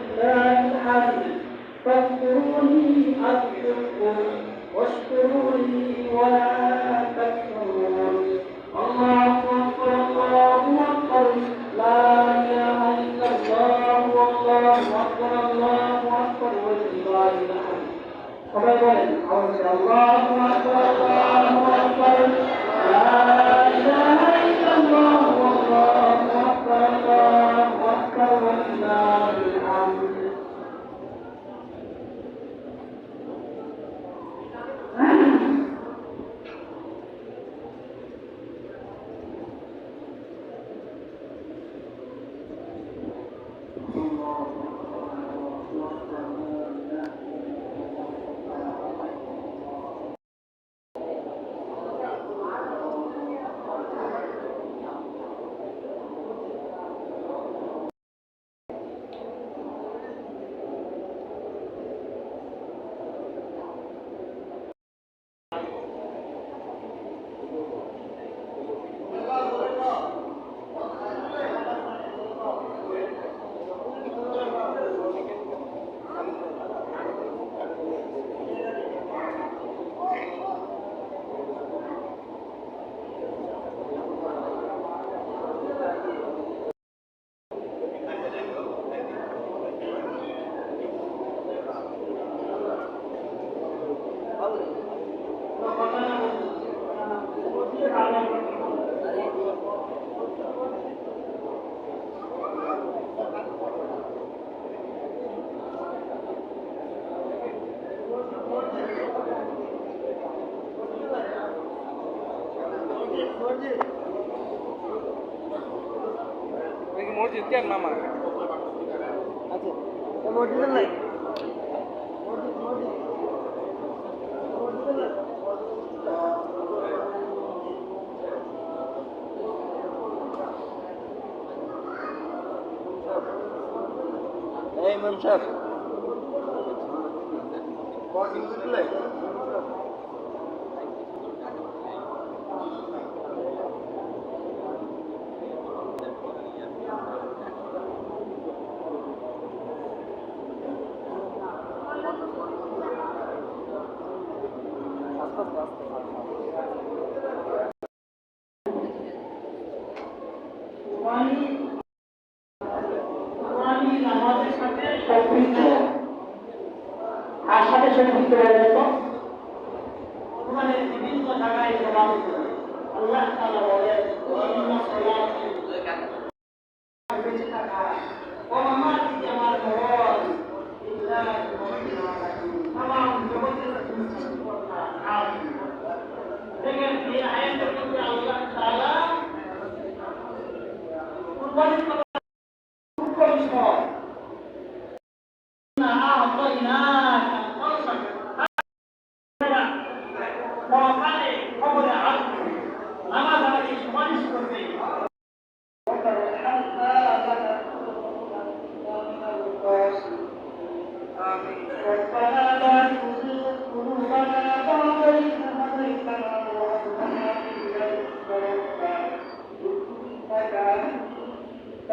لله الحمد فاذكروني أذكركم واشكروا لي ولا تكفرون. الله أكبر الله أكبر لا إله إلا الله والله أكبر الله أكبر ولله الحمد সবাই বলেন الله মসজিদ কেন মামা আচ্ছা মসজিদের নাই। এই ইমাম সাহেব। কুরবানি কুরবানি নামাজের সাথে সম্পৃক্ত সাথে সম্পৃক্ত হয়ে যেত বিভিন্ন জায়গায় প্রমাণিত আল্লাহ তাআলা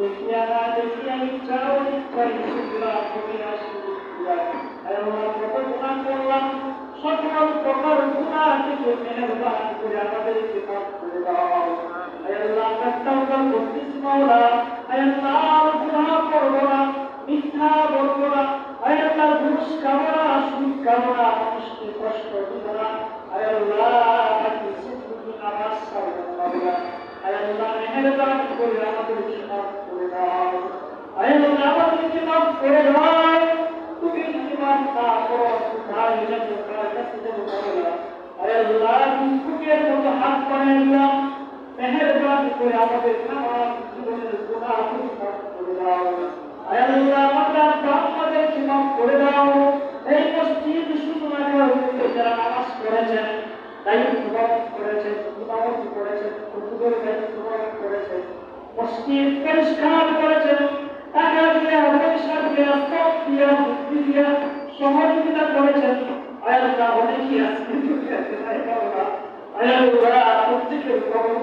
يحياها جميعا الكون فلشكرا من الشرك আল্লাহ দাও তুমি আমাদের নামাজ জীবনের গুনাহ মাফ করে দাও। আয় আল্লাহ করে দাও। এই পরিষ্কার করেছেন সহযোগিতা করেছেন আয়াল্লাহ অনেকই আছে আয়াল্লাহ প্রত্যেকের বাগান